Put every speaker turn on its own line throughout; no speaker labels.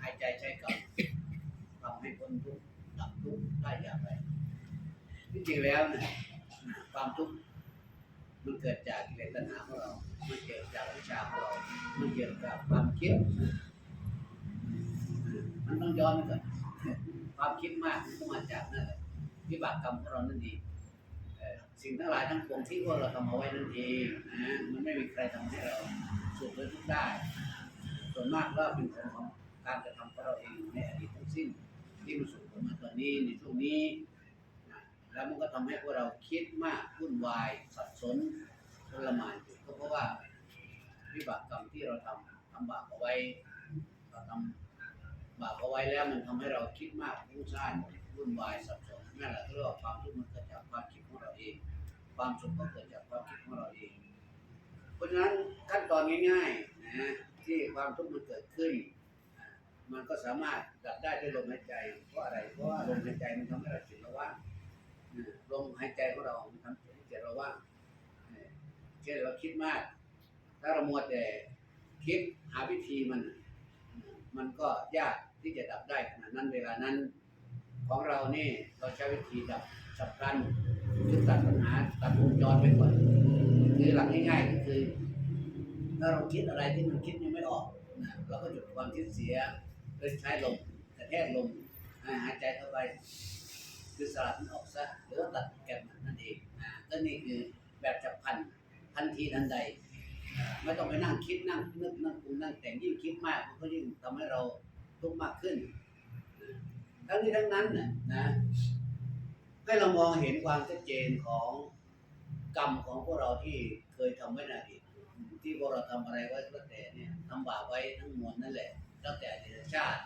หายใจใช้กรรมทำให้พ้นทุกข์ดับทุกข์ได้อย่างไรที่จริงแล้วเนี่ยความทุกข์มันเกิดจากกิเลสตัณหาของเรา มันเกิดจากวิชาของเรา มันเกิดจากความคิด มันต้องย้อนก่อนความคิดมากมันก็มาจากนั่นวิบากกรรมของเรานั่นเองสิ่งทั้งหลายทั้งปวงที่พวกเราทำเอาไว้นั่นเองนะมันไม่มีใครทำให้เราสุขหรือทุกข์ได้ ส่วนมากก็เป็นผลของ นี้ แล้วมันก็ทำให้พวกเราคิดมากวุ่นวายสับสนทรมานอยู่ก็เพราะว่าวิบากกรรมที่เราทำทำบาปเอาไว้เราทำบาปเอาไว้แล้วมันทำให้เราคิดมากฟุ้งซ่านวุ่นวายสับสนนั่นแหละเรียกว่าความทุกข์มันเกิดจากความคิดของเราเอง ความสุขก็เกิดจากความคิดของเราเอง เพราะฉะนั้นขั้นตอนง่ายๆนะที่ความทุกข์มันเกิดขึ้น มันก็สามารถดับได้ด้วยลมหายใจ เพราะอะไร เพราะว่าลมหายใจมันทำให้เราจิตเราว่างลมหายใจของเรา มันทำให้จิตเราว่างเช่นเราคิดมาก ถ้าเรามัวแต่คิดหาวิธีมัน มันก็ยากที่จะดับได้ขนาดนั้นเวลานั้น ของเรานี่เราใช้วิธีดับสับพลันคือตัดปัญหาตัดวงจรไปก่อนคือหลักง่ายๆก็คือถ้าเราคิดอะไรที่มันคิดยังไม่ออกนะเราก็หยุดความคิดเสีย โดยใช้ลมกระแทกลมหายใจเข้าไป คือสลัดมันออกซะหรือว่าตัดแกนมันนั่นเองนะก็นี่คือแบบจับพันทันทีทันใด ไม่ต้องไปนั่งคิดนั่งนึกนั่งปรุงนั่งแต่งยิ่งคิดมากมันก็ยิ่งทำให้เราทุกข์มากขึ้นทั้งนี้ทั้งนั้นนะนะให้เรามองเห็นความชัดเจนของกรรมของพวกเราที่เคยทำไว้ในอดีตที่พวกเราทำอะไรไว้ก็แต่เนี่ยทำบาปไว้ทั้งมวลนั่นแหละ ตั้งแต่อดีตชาติ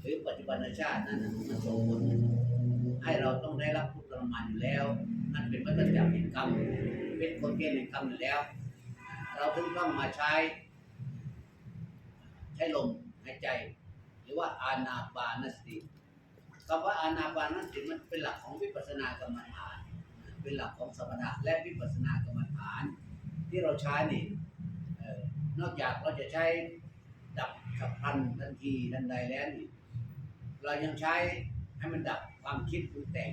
หรือปัจจุบันชาตินั้นน่ะมันส่งผลให้เราต้องได้รับทุกข์ทรมานอยู่แล้ว นั่นเป็นวัฏจักรแห่งกรรมเป็นกฎเกณฑ์แห่งกรรมอยู่แล้ว เราถึงต้องมาใช้ ใช้ลมหายใจ หรือว่าอานาปานสติคำว่าอานาปานสติมันเป็นหลักของวิปัสสนากรรมฐาน เป็นหลักของสมถะและวิปัสสนากรรมฐาน ที่เราใช้นี่นอกจากเราจะใช้ ดับฉับพลันทันทีทันใดแล้วนี่เรายังใช้ให้มันดับความคิดปรุงแต่ง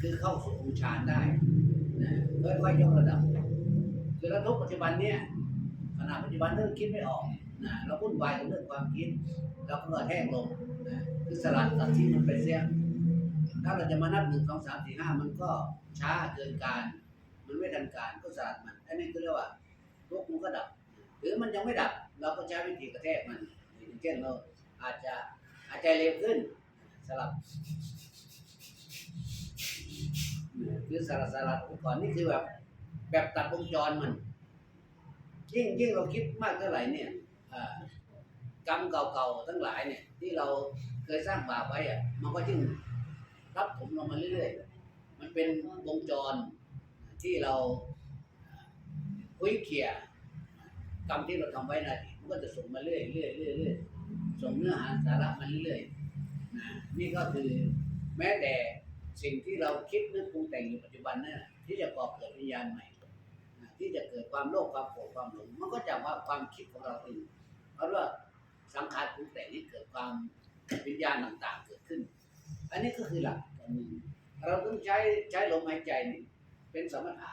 คือเข้าสู่องค์ฌานได้นะค่อยๆยกระดับคือเราทุกปัจจุบันเนี่ยขณะปัจจุบันเรื่องคิดไม่ออกนะเราวุ่นวายกับเรื่องความคิดเราก็กระแทกลงนะคือสลัดตัดทิ้งมันไปเสียถ้าเราจะมานับหนึ่งสองสามสี่ห้ามันก็ช้าเกินการ มันไม่ทันการก็สลัดมันอันนี้ก็เรียกว่าทุกมันก็ดับ หรือมันยังไม่ดับ เราก็ใช้วิธีกระแทกมันอย่างเช่นเราอาจจะหายใจเร็วขึ้น สลับคือสลัดสลัดไปก่อนนี่คือแบบแบบตัดวงจรมัน ยิ่งยิ่งเราคิดมากเท่าไหร่เนี่ยกรรมเก่าๆทั้งหลายเนี่ย ที่เราเคยสร้างบาปไว้อะมันก็ยิ่งรับผมลงมาเรื่อยๆ มันเป็นวงจรที่เราคุยเขี่ย กรรมที่เราทำไว้นะมันก็จะส่งมาเรื่อยๆเรื่อยเรื่อยส่งเนื้อหาสาระมาเรื่อยนะนี่ก็คือแม้แต่สิ่งที่เราคิดนึกปรุงแต่งอยู่ปัจจุบันนี่ที่จะก่อเกิดวิญญาณใหม่นะที่จะเกิดความโลภความโกรธความหลงมันก็จากว่าความคิดของเราเองเพราะว่าสังขารปรุงแต่งนี้เกิดความวิญญาณต่างๆเกิดขึ้น อันนี้ก็คือหลักอันหนึ่งเราต้องใช้ใช้ลมหายใจนี่เป็นสมถะ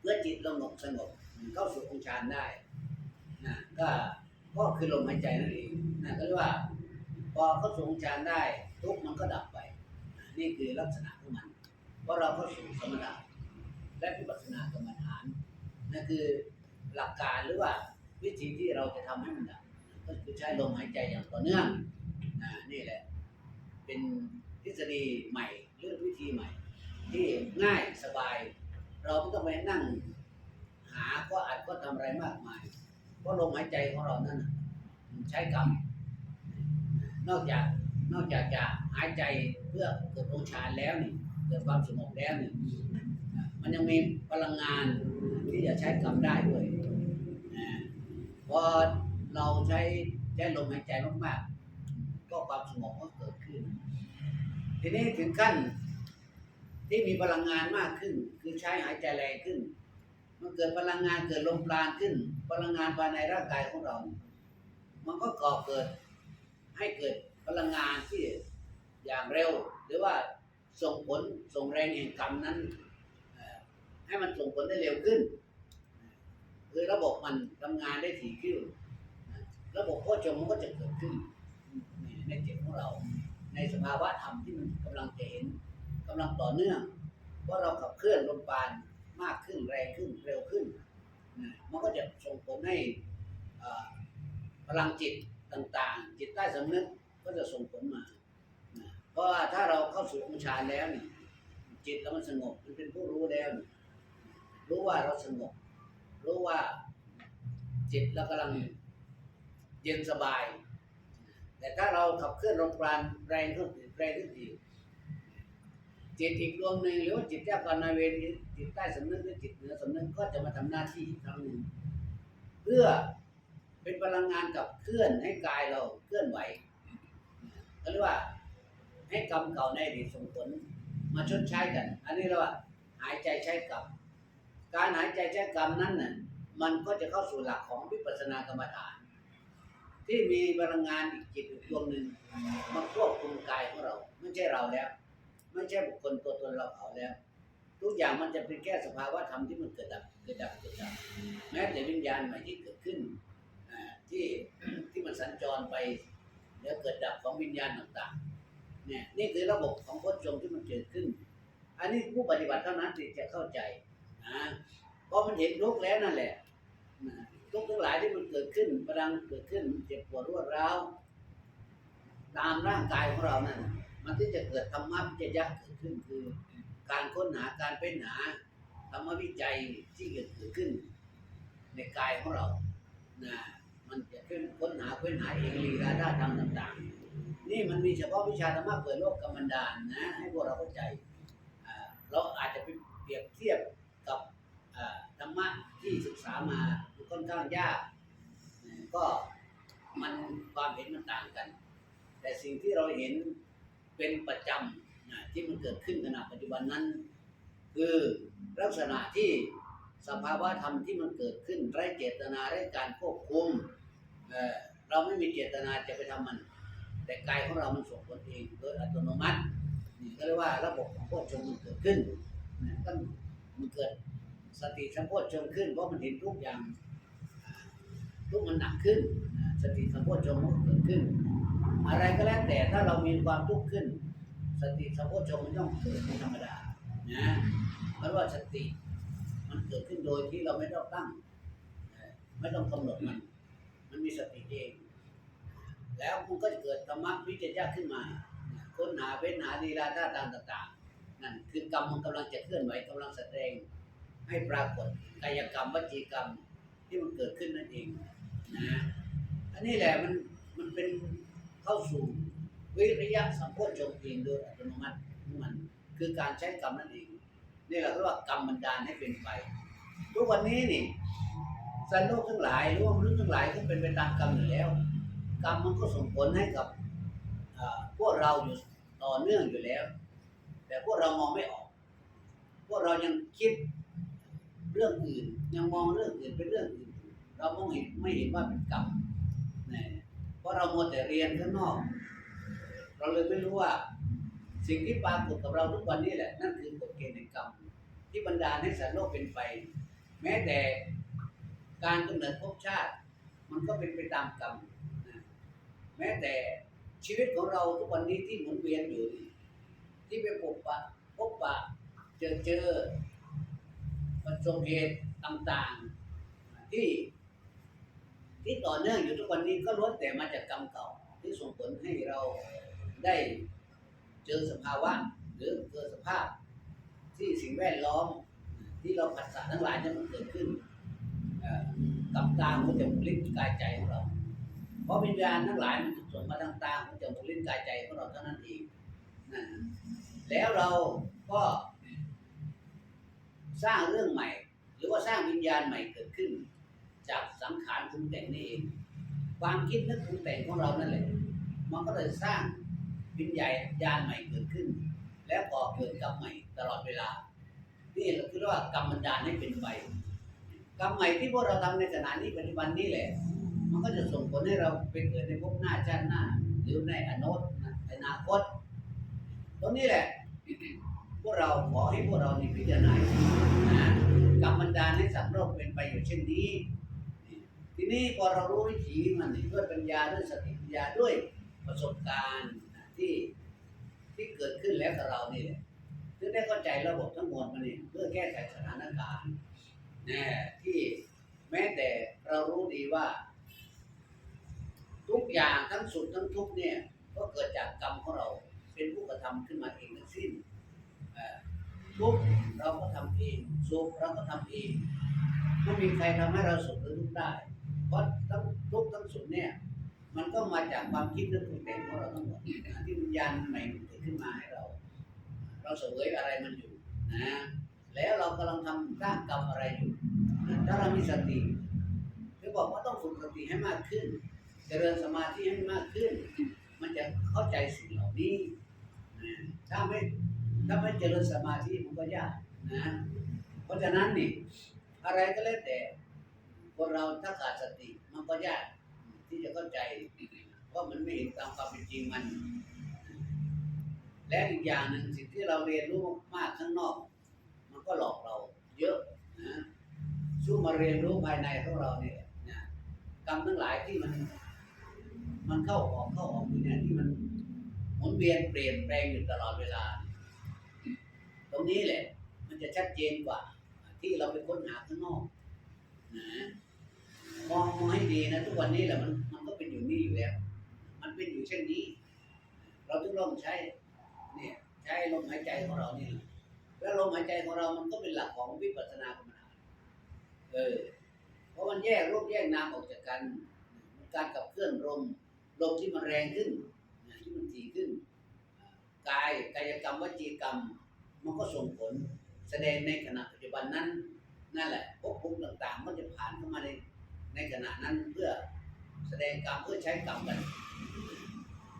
เพื่อจิตเราสงบสงบ เข้าสู่องค์ฌานได้นะก็ก็คือลมหายใจนั่นเองนะก็เรียกว่า พอเข้าสู่องค์ฌานได้ ทุกมันก็ดับไป นี่คือลักษณะของมันเพราะเราเข้าสู่สมถะและวิปัสสนากรรมฐานนั่นคือหลักการหรือว่าวิธีที่เราจะทำให้มันดับก็คือใช้ลมหายใจอย่างต่อเนื่องนะนี่แหละ เป็นทฤษฎีใหม่หรือวิธีใหม่ ที่ง่ายสบาย เราไม่ต้องไปนั่ง หาก็อัดก็ทำอะไรมากมาย เพราะลมหายใจของเรานั่นใช้กรรม นอกจากนอกจากจะหายใจเพื่อเกิดองค์ฌานแล้วนี่เกิดความสงบแล้วนี่มันยังมีพลังงานที่จะใช้กรรมได้ด้วยพอเราใช้ใช้ลมหายใจมากๆ ก็ความสงบก็เกิดขึ้น ทีนี้ถึงขั้นที่มีพลังงานมากขึ้น คือใช้หายใจแรงขึ้น มันเกิดพลังงานเกิดลมปราณขึ้น พลังงานภายในร่างกายของเรา มันก็ก่อเกิดให้เกิดพลังงานที่อย่างเร็ว หรือว่าส่งผลส่งแรงแห่งกรรมนั้น ให้มันส่งผลได้เร็วขึ้น คือระบบมันทำงานได้ถี่ขึ้นระบบโคชงมันก็จะเกิดขึ้นในจิตของเรา ในสภาวะธรรมที่มันกำลังจะเห็นกำลังต่อเนื่องว่าเราขับเคลื่อนลมปราณ มากขึ้นแรงขึ้นเร็วขึ้นนะมันก็จะส่งผลให้พลังจิตต่างๆ จิตใต้สำนึกก็จะส่งผลมานะเพราะว่าถ้าเราเข้าสู่องค์ฌานแล้วนี่จิตเรามันสงบมันเป็นผู้รู้แล้ว รู้ว่าเราสงบ รู้ว่าจิตเรากำลังเย็นสบาย แต่ถ้าเราขับเคลื่อนลมปราณแรงขึ้นแรงขึ้นอีก จิตอีกดวงหนึ่งหรือว่าจิตเจ้ากรรมนาเวรจิตใต้สำนึกหรือจิตเหนือสำนึกก็จะมาทำหน้าที่อีกครั้งหนึ่งเพื่อเป็นพลังงานกับเคลื่อนให้กายเราเคลื่อนไหวก็เรียกว่า ให้กรรมเก่าในอดีตส่งผลมาชดใช้กัน อันนี้เราว่า หายใจใช้กรรมการหายใจใช้กรรมนั้นน่ะมันก็จะเข้าสู่หลักของวิปัสสนากรรมฐาน ที่มีพลังงานอีกจิตอีกดวงหนึ่งมาควบคุมกายของเรา ไม่ใช่เราแล้ว ไม่ใช่บุคคลตัวตนเราเขาแล้ว ทุกอย่างมันจะเป็นแค่สภาวะธรรมที่มันเกิดดับเกิดดับเกิดดับแม้แต่วิญญาณใหม่ที่เกิดขึ้นที่ที่มันสัญจรไปแล้วเกิดดับของวิญญาณต่างๆเนี่ยนี่คือระบบของโคชงที่มันเกิดขึ้น อันนี้ผู้ปฏิบัติเท่านั้นที่จะเข้าใจนะเพราะมันเห็นทุกแล้วนั่นแหละทุกทั้งหลายที่มันเกิดขึ้นพลังเกิดขึ้นเจ็บปวดรวดร้าวตามร่างกายของเรานั่นน่ะ มันที่จะเกิดธรรมะวิจยะเกิดขึ้นคือ การค้นหาการเป็นหาธรรมวิจัยที่เกิดขึ้น ในกายของเรานะมันจะขึ้นค้นหาค้นหาเองลีลาด้าธรรมต่างๆ นี่มันมีเฉพาะวิชาธรรมะเปิดโลกกรรมดารนะให้พวกเราเข้าใจเราอาจจะไปเปรียบเทียบกับธรรมะที่ศึกษามาค่อนข้างยาก ก็มันความเห็นมันต่างกัน แต่สิ่งที่เราเห็น เป็นประจำนะที่มันเกิดขึ้นขณะปัจจุบันนั้น คือลักษณะที่สภาวะธรรมที่มันเกิดขึ้นไร้เจตนาไร้การควบคุมเเราไม่มีเจตนาจะไปทำมัน แต่กายของเรามันส่งผลเองโดยอัตโนมัตินี่ก็เรียกว่าระบบของโพชงมันเกิดขึ้นก็มันเกิดสติสัมโพชฌงขึ้นเพราะมันเห็นทุกอย่างทุกมันหนักขึ้น สติสัมโพชฌงมันก็เกิดขึ้น อะไรก็แล้วแต่ถ้าเรามีความทุกข์ขึ้น สติสัมโพชฌงค์มันต้องเกิดเป็นธรรมดานะเพราะว่าสติมันเกิดขึ้นโดยที่เราไม่ต้องตั้ง ไม่ต้องกำหนดมัน มันมีสติเอง แล้วมันก็จะเกิดธรรมะวิจยะขึ้นมาค้นหาเว้นหาลีลาท่าทางต่างๆนั่นคือกรรมมันกำลังจะเคลื่อนไหวกำลังแสดงให้ปรากฏกายกรรมวจีกรรมที่มันเกิดขึ้นนั่นเองนะอันนี้แหละมันมันเป็น เข้าสู่วิริยะสัมโพชฌงเองโดยอัตโนมัติมันคือการใช้กรรมนั่นเองนี่แหละเรียกว่ากรรมบันดาลให้เป็นไป ทุกวันนี้นี่สัตว์โลกทั้งหลายรือว่ามนุษย์ทั้งหลายก็เป็นไปตามกรรมอยู่แล้ว กรรมมันก็ส่งผลให้กับพวกเราอยู่ต่อเนื่องอยู่แล้ว แต่พวกเรามองไม่ออก พวกเรายังคิดเรื่องอื่น ยังมองเรื่องอื่นเป็นเรื่องอื่น เรามองเห็นไม่เห็นว่าเป็นกรรมนะเพ ราะเรามัวแต่เรียนข้างนอก เราเลยไม่รู้ว่า สิ่งที่ปรากฏกับเราทุกวันนี้แหละ นั่นคือกฎเกณฑ์แห่งกรรม ที่บรรดาให้สัตว์โลกเป็นไป แม้แต่การกำเนิดภพชาติ มันก็เป็นไปตามกรรมแม้แต่ชีวิตของเราทุกวันนี้ที่หมุนเวียนอยู่ ที่ไปพบปะพบปะเจอเจอประสบเหตุต่างๆ ที่ ที่ต่อเนื่องอยู่ทุกวันนี้ก็ล้วนแต่มาจากกรรมเก่า ที่ส่งผลให้เราได้เจอสภาวะหรือเกิดสภาพ ที่สิ่งแวดล้อม ที่เราผัสสะทั้งหลายนั้นมันเกิดขึ้นกับตาหูจมูกลิ้นกายใจของเรา เพราะวิญญาณทั้งหลายมันถูกส่งมาทางตาหูจมูกลิ้นกายใจของเราเท่านั้นเองนะแล้วเราก็สร้างเรื่องใหม่ หรือว่าสร้างวิญญาณใหม่เกิดขึ้น จากสังขารปรุงแต่งนี่เองความคิดนึกปรุงแต่งของเรานั่นแหละมันก็เลยสร้างวิญญาณญาณใหม่เกิดขึ้น แล้วก่อเกิดกรรมใหม่ตลอดเวลา นี่เราคือว่ากรรมบันดาลให้เป็นไปกรรมใหม่ที่พวกเราทำในขณะนี้ปัจจุบันนี้แหละ มันก็จะส่งผลให้เราไปเกิดในภพหน้าชาติหน้า หรือในอนาคตอนาคตตรงนี้แหละ พวกเราขอให้พวกเรานี่พิจารณานะกรรมบันดาลให้สัตว์โลกเป็นไปอยู่เช่นนี้ ทีนี้พอเรารู้วิถีมันด้วยปัญญาด้วยสติปัญญาด้วยประสบการณ์ที่ที่เกิดขึ้นแล้วกับเรานี่แหละถึงได้เข้าใจระบบทั้งหมดมันนี่เพื่อแก้ไขสถานการณ์นะที่แม้แต่เรารู้ดีว่า ทุกอย่างทั้งสุขทั้งทุกข์เนี่ยก็เกิดจากกรรมของเราเป็นผู้กระทำขึ้นมาเองทั้งสิ้นทุกข์เราก็ทำเองสุขเราก็ทำเองไม่มีใครทำให้เราสุขหรือทุกข์ได้ เพราะทั้งทุกทั้งสุขเนี่ยมันก็มาจากความคิดและปรุงแต่งของเราทั้งหมดที่วิญญาณใหม่เกิดขึ้นมาให้เรา เราเสวยอะไรมันอยู่นะแล้วเรากำลังทำสร้างกรรมอะไรอยู่ถ้าเรามีสติคือบอกว่าต้องฝึกสติให้มากขึ้นเจริญสมาธิให้มากขึ้น มันจะเข้าใจสิ่งเหล่านี้นะถ้าไม่ถ้าไม่เจริญสมาธิมันก็ยากนะเพราะฉะนั้นนี่อะไรก็แล้วแต่ คนเราถ้าขาดสติมันก็ยากที่จะเข้าใจเพราะมันไม่เห็นตามความเป็นจริงมัน และอีกอย่างหนึ่งสิ่งที่เราเรียนรู้มากข้างนอก มันก็หลอกเราเยอะนะสู้มาเรียนรู้ภายในของเราเนี่ยนะกรรมทั้งหลายที่มัน มันเข้าออกเข้าออกอยู่เนี่ยที่มันหมุนเวียนเปลี่ยนแปลงอยู่ตลอดเวลา ตรงนี้แหละ มันจะชัดเจนกว่า ที่เราไปค้นหาข้างนอกนะ มองมองให้ดีนะทุกวันนี้แหละมันมันก็เป็นอยู่นี่อยู่แล้ว มันเป็นอยู่เช่นนี้ เราต้องลองใช้เนี่ยใช้ลมหายใจของเรานี่แหละแล้วลมหายใจของเรามันก็เป็นหลักของวิปัสสนากรรมฐานเออ เพราะมันแยกรูปแยกนามออกจากกัน การขับเคลื่อนลมลมที่มันแรงขึ้นที่มันถี่ขึ้นกายกายกรรมวจีกรรม มันก็ส่งผลแสดงในขณะปัจจุบันนั้น นั่นแหละภพภูมิต่างๆ มันจะผ่านเข้ามาใน ในขณะนั้นเพื่อแสดงกรรมเพื่อใช้กรรมกัน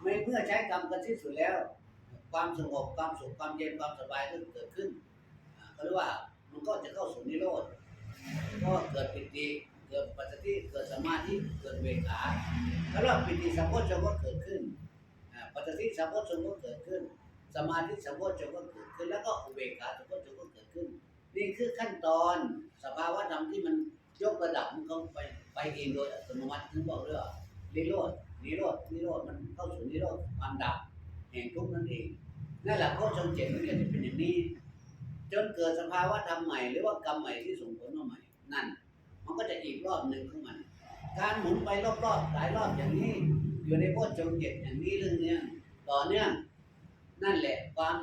ไม่เมื่อใช้กรรมกันที่สุดแล้ว ความสงบความสุขความเย็นความสบายก็เกิดขึ้นเขาเรียกว่ามันก็จะเข้าสู่นิโรธก็เกิดปิติเกิดปัสสติเกิดสมาธิเกิดเวขาแล้วเราปิติสัมโพชฌงก็เกิดขึ้นปัสสติสัมโพชฌงก็เกิดขึ้น สมาธิสัมโพชฌงก็เกิดขึ้น แล้วก็อุเบกขาสัมโพชฌงก็เกิดขึ้น นี่คือขั้นตอนสภาวะธรรมที่มันยกระดับมันเข้าไป ไปเองโดยอัตโนมัติถึงบอกเรื่องนิโรธนิโรธนิโรธมันเข้าสู่นิโรธความดับแห่งทุกข์นั่นเองนั่นแหละข้อชงเจ็ดมันจะเป็นอย่างนี้ จนเกิดสภาวะธรรมใหม่หรือว่ากรรมใหม่ที่ส่งผลมาใหม่ นั่น มันก็จะอีกรอบหนึ่งของมัน การหมุนไปรอบๆหลายรอบอย่างนี้ อยู่ในโพชฌงเจ็ดอย่างนี้เรื่องเนี้ยต่อเนื่องนั่นแหละความ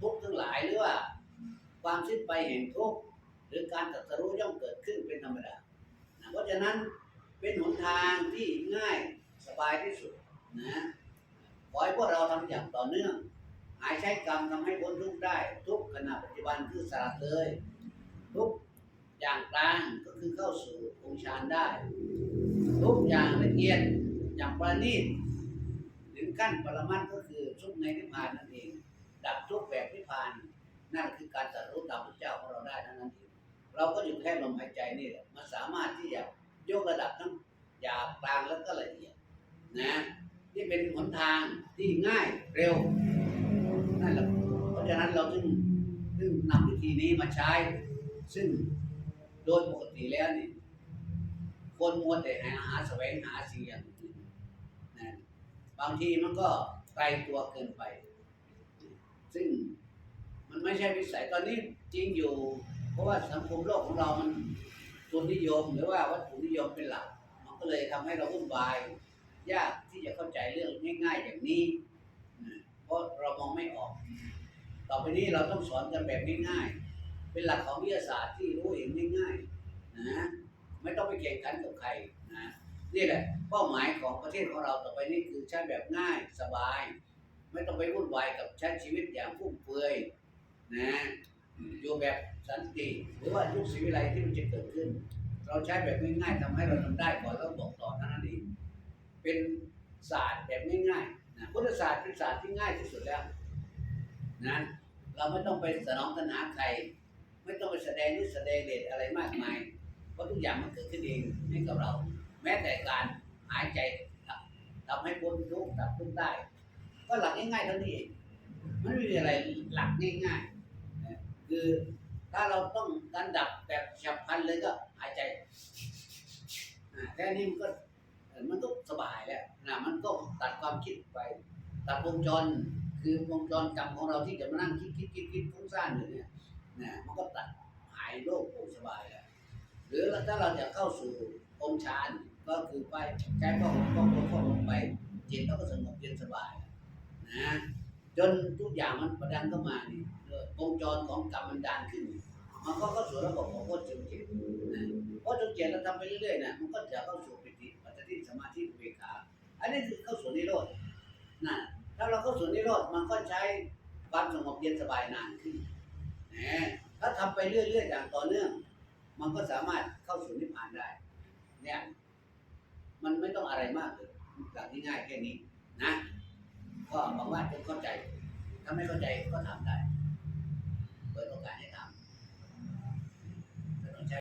ทุกข์ทั้งหลายหรือว่า ความสิ้นไปแห่งทุกข์หรือการตรัสรู้ย่อมเกิดขึ้นเป็นธรรมดา ราะฉะนั้นเป็นหนทางที่ง่ายสบายที่สุดนะขอให้พวกเราทำอย่างต่อเนื่อง หายใช้กรรมทำให้พ้นทุกข์ได้ ทุกขณะปัจจุบันคือสลัดเลย ทุกอย่างกลางก็คือเข้าสู่องค์ฌานได้ ทุกอย่างละเอียดอย่างประณีตถึงขั้นปรมัตถ์ก็คือทุกในนิพพานนั่นเอง ดับทุกแบบนิพพานนั่นคือการตรัสรู้ตามพระเจ้าของเราได้เท่านั้นเอง เราก็อยู่แค่ลมหายใจนี่แหละมันสามารถที่จะยกระดับทั้งหยาบกลางแล้วก็ละเอียดนะนี่เป็นหนทางที่ง่ายเร็วนั่นแหละเพราะฉะนั้นเราจึงจึงนำวิธีนี้มาใช้ ซึ่งโดยปกติแล้วนี่คนมัวแต่หาหาแสวงหาสิ่งอย่างอื่นนะบางทีมันก็ไกลตัวเกินไป ซึ่งมันไม่ใช่วิสัยตอนนี้จริงอยู่ เพราะว่าสังคมโลกของเรามันทุนนิยมหรือว่าวัตถุนิยมเป็นหลัก มันก็เลยทำให้เราวุ่นวาย ยากที่จะเข้าใจเรื่องง่ายๆอย่างนี้ เพราะเรามองไม่ออก ต่อไปนี้เราต้องสอนกันแบบง่ายๆ เป็นหลักของวิทยาศาสตร์ที่รู้เห็นง่ายๆนะไม่ต้องไปแข่งขันกับใครนะนี่แหละเป้าหมายของประเทศของเราต่อไปนี้คือใช้แบบง่ายสบาย ไม่ต้องไปวุ่นวายกับใช้ชีวิตอย่างฟุ่มเฟือยนะ อยู่แบบสันติหรือว่ายุคศิวิไลที่มันจะเกิดขึ้น เราใช้แบบง่ายๆทำให้เราทำได้ก่อนแล้วบอกต่อเท่านั้นเองเป็นศาสตร์แบบง่ายๆนะพุทธศาสตร์เป็นศาสตร์ที่ง่ายที่สุดแล้วนะเราไม่ต้องไปสนองตัณหาใครไม่ต้องไปแสดงหรือแสดงเดชอะไรมากมายเพราะทุกอย่างมันเกิดขึ้นเองให้กับเรา แม้แต่การหายใจทำให้พ้นทุกข์ดับทุกข์ได้ ก็หลักง่ายๆเท่านี้เองมันไม่มีอะไรหลักง่ายๆ คือถ้าเราต้องการดับแบบฉับพลันเลยก็หายใจแค่นี้มันก็มันก็สบายแล้วนะมันก็ตัดความคิดไป ตัดวงจรคือวงจรกรรมของเราที่จะมานั่งคิดคิดคิดคิดฟุ้งซ่านอยู่เนี่ยนะมันก็ตัดหายโรคโปร่งสบายแล้วหรือถ้าเราจะเข้าสู่องค์ฌานก็คือไปใช้ก็ก็ก็ก็ลงไปจิตเราก็สงบเย็นสบายนะจนทุกอย่างมันประดังเข้ามานี่ วงจรของกรรมมันดันขึ้น มันก็เข้าสู่ระบบของโคตรจงเจตนะโคตรจงเจตเราทำไปเรื่อยๆนะมันก็จะเข้าสู่ปิติปัจจิสมาธิเบขา อันนี้คือเข้าสู่นิโรธนะถ้าเราเข้าสู่นิโรธมันก็ใช้ความสงบเย็นสบายนานขึ้นนะถ้าทำไปเรื่อยๆอย่างต่อเนื่อง มันก็สามารถเข้าสู่นิพพานได้ เนี่ยมันไม่ต้องอะไรมากเลยหลักที่ง่ายแค่นี้นะ ก็หวังว่าจะเข้าใจ ถ้าไม่เข้าใจก็ถามได้ เ